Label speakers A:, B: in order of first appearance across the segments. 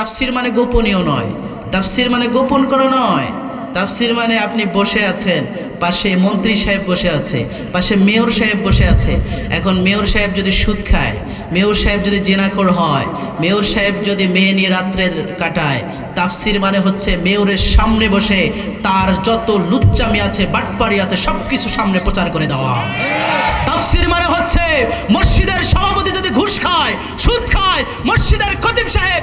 A: তাফসির মানে গোপনীয় নয়। তাফসির মানে গোপন করা নয়। তাফসির মানে আপনি বসে আছেন, পাশে মন্ত্রী সাহেব বসে আছে, পাশে মেয়র সাহেব বসে আছে। এখন মেয়র সাহেব যদি সুদ খায়, মেয়র সাহেব যদি জেনাকর হয়, মেয়র সাহেব যদি মেয়ে নিয়ে রাত্রে কাটায়, তাফসির মানে হচ্ছে মেয়রের সামনে বসে তার যত লুচ্চামি আছে, বাটপারি আছে সব কিছু সামনে প্রচার করে দেওয়া। তাফসির মানে হচ্ছে মসজিদের সভাপতি যদি ঘুষ খায়, সুদ খায়, মসজিদের খতিব সাহেব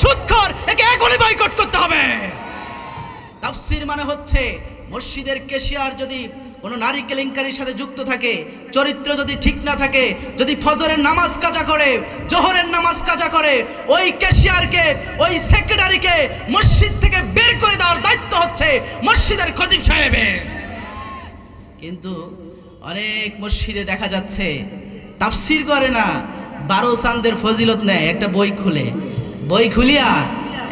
A: সুদখোর একে এখনই বয়কট করতে হবে। তাফসির মানে হচ্ছে, মসজিদের কেশিয়ার যদি কোনো নারী কেলেঙ্কারির সাথে যুক্ত থাকে, চরিত্র যদি ঠিক না থাকে, যদি ফজরের নামাজ কাজা করে, জোহরের নামাজ কাজা করে, ওই কেশিয়ারকে, ওই সেক্রেটারিকে মসজিদ থেকে বের করে দেওয়ার দায়িত্ব হচ্ছে মসজিদের খতিব সাহেবের। কিন্তু অনেক মসজিদে দেখা যাচ্ছে, তাফসির করে না, বারো চান্দের ফজিলত নেয়, একটা বই খুলে। বই খুলিয়া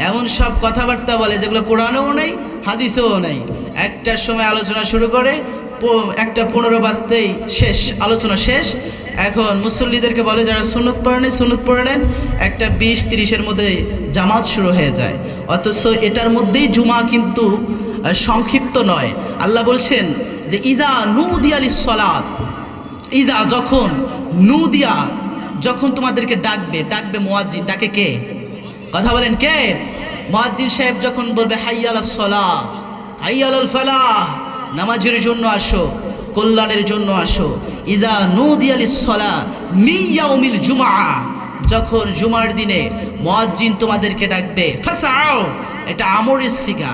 A: এমন সব কথাবার্তা বলে যেগুলো কোরআনেও নেই, হাদিসেও নেই। একটার সময় আলোচনা শুরু করে একটা পনেরো বাজতেই শেষ, আলোচনা শেষ। এখন মুসল্লিদেরকে বলে, যারা সুন্নত পড়ে পড়ে নেন। একটা বিশ তিরিশের মধ্যে জামাত শুরু হয়ে যায়। অথচ এটার মধ্যেই জুমা কিন্তু সংক্ষিপ্ত নয়। আল্লাহ বলছেন যে, ইদা নু দিয়ালি সলাদ ইদা যখন নু দিয়া যখন তোমাদেরকে ডাকবে ডাকবে মোয়াজ্জিন, ডাকে কে? কথা বলেন কে? মোয়াজ্জিন সাহেব যখন বলবে, হাইয়াল সলা হাইয়াল ফালাহ নামাজের জন্য আসো, কল্যাণের জন্য আসো। ইদা নু দিয়ালি সলা মিয়াউমিল জুমা যখন জুমার দিনে মোয়াজ্জিন তোমাদেরকে ডাকবে ফাসাও এটা আমরের সিগা।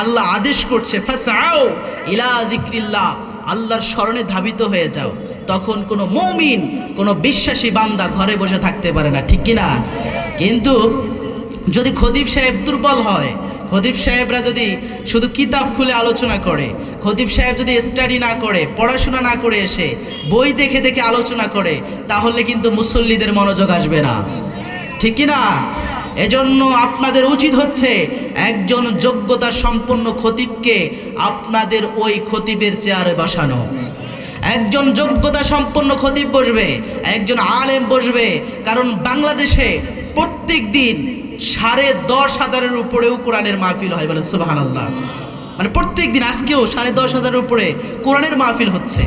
A: আল্লাহ আদেশ করছে ফাসাও ইলা যিকরিল্লাহ, আল্লাহর স্মরণে ধাবিত হয়ে যাও। তখন কোনো মমিন, কোনো বিশ্বাসী বান্দা ঘরে বসে থাকতে পারে না, ঠিক কি না কিন্তু যদি খদিব সাহেব দুর্বল হয় খদিব সাহেবরা যদি শুধু কিতাব খুলে আলোচনা করে খদিব সাহেব যদি স্টাডি না করে, পড়াশোনা না করে এসে বই দেখে দেখে আলোচনা করে, তাহলে কিন্তু মুসল্লিদের মনোযোগ আসবে না। ঠিক না এজন্য আপনাদের উচিত হচ্ছে একজন যোগ্যতা সম্পন্ন খতিবকে আপনাদের ওই খতিবের চেয়ারে বসানো। একজন যোগ্যতা সম্পন্ন খতিব বসবে, একজন আলেম বসবে, কারণ বাংলাদেশে প্রত্যেক দিন সাড়ে দশ হাজারের উপরেও কোরআনের মাহফিল হয় বলে সুবাহান আল্লাহ মানে প্রত্যেক দিন আজকেও সাড়ে দশ হাজারের উপরে কোরআনের মাহফিল হচ্ছে।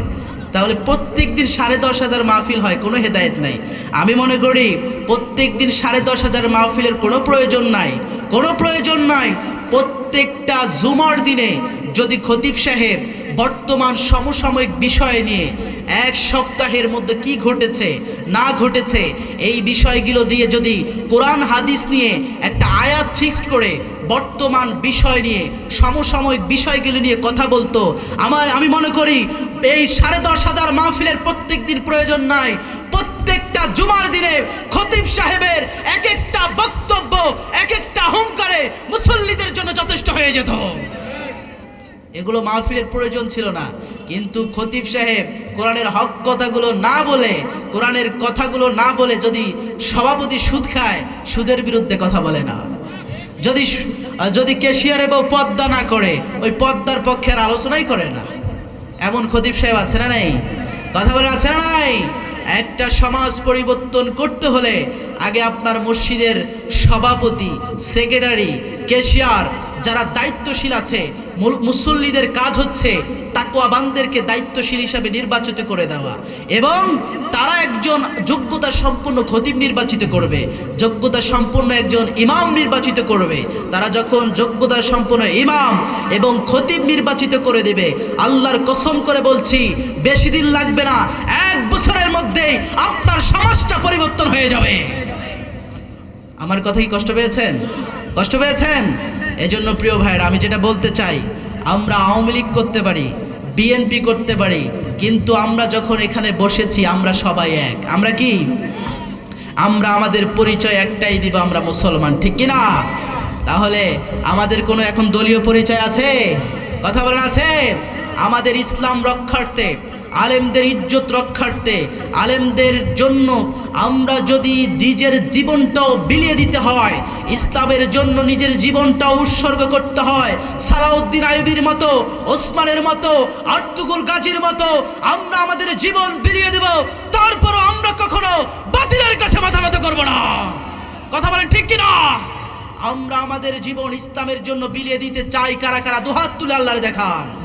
A: তাহলে প্রত্যেক দিন সাড়ে দশ হাজার মাহফিল হয়, কোনো হেদায়েত নাই। আমি মনে করি প্রত্যেক দিন সাড়ে দশ হাজার মাহফিলের কোনো প্রয়োজন নাই। কোনো প্রয়োজন নাই। প্রত্যেকটা জুমার দিনে যদি খতিব সাহেব বর্তমান সমসাময়িক বিষয় নিয়ে এক সপ্তাহের মধ্যে কি ঘটেছে, না ঘটেছে, এই বিষয়গুলো দিয়ে যদি কোরআন, হাদিস নিয়ে একটা আয়াত ফিক্সড করে বর্তমান বিষয় নিয়ে, সমসাময়িক বিষয়গুলো নিয়ে কথা বলতো, আমার, আমি মনে করি এই সাড়ে দশ হাজার মাহফিলের প্রত্যেক দিন প্রয়োজন নাই। প্রত্যেকটা জুমার দিনে খতিব সাহেবের এক একটা বক্তব্য, এক একটা অহংকারে মুসল্লিদের জন্য যথেষ্ট হয়ে যেত। এগুলো মাহফিলের প্রয়োজন ছিল না। কিন্তু খতিব সাহেব কোরআনের হক কথাগুলো না বলে, কোরআনের কথাগুলো না বলে যদি সভাপতি সুদ খায়, সুদের বিরুদ্ধে কথা বলে না। যদি যদি কেশিয়ারে বউ পদ্মা না করে, ওই পদ্মার পক্ষে আর আলোচনাই করে না। এমন খতিব সাহেব আছে না নাই? কথা বলে আছে না নাই? একটা সমাজ পরিবর্তন করতে হলে আগে আপনার মসজিদের সভাপতি, সেক্রেটারি কেশিয়ার যারা দায়িত্বশীল আছে মুসল্লিদের কাজ হচ্ছে তাকুয়াবানদেরকে দায়িত্বশীল হিসাবে নির্বাচিত করে দেওয়া এবং তারা একজন যোগ্যতা সম্পন্ন খতিব নির্বাচিত করবে। যোগ্যতা সম্পন্ন একজন ইমাম নির্বাচিত করবে। তারা যখন যোগ্যতা সম্পন্ন ইমাম এবং খতিব নির্বাচিত করে দেবে, আল্লাহর কসম করে বলছি, বেশি দিন লাগবে না, এক বছরের মধ্যেই আপনার সমাজটা পরিবর্তন হয়ে যাবে। আমার কথা কি কষ্ট পেয়েছেন? কষ্ট পেয়েছেন? এজন্য প্রিয় ভাইয়েরা, আমি যেটা বলতে চাই, আমরা আওয়ামী লীগ করতে পারি, বিএনপি করতে পারি, কিন্তু আমরা যখন এখানে বসেছি, আমরা সবাই এক। আমরা কি? আমরা আমাদের পরিচয় একটাই দিব, আমরা মুসলমান, ঠিক কি না তাহলে আমাদের কোনো এখন দলীয় পরিচয় আছে? কথা বলেন আছে? আমাদের ইসলাম রক্ষার্থে, আলেমদের ইজ্জত রক্ষার্থে, আলেমদের জন্য আমরা যদি নিজের জীবনটাও বিলিয়ে দিতে হয়, ইসলামের জন্য নিজের জীবনটাও উৎসর্গ করতে হয়, সালাউদ্দিন আয়ুবির মতো, ওসমানের মতো আর্তুকুল গাজীর মতো, আমরা আমাদের জীবন বিলিয়ে দেব, তারপরও আমরা কখনো বাতিলের কাছে মাথা মতো করব না। কথা বলেন ঠিক কিনা? আমরা আমাদের জীবন ইসলামের জন্য বিলিয়ে দিতে চাই, কারা কারা দুহাত তুলে আল্লাহর দেখান।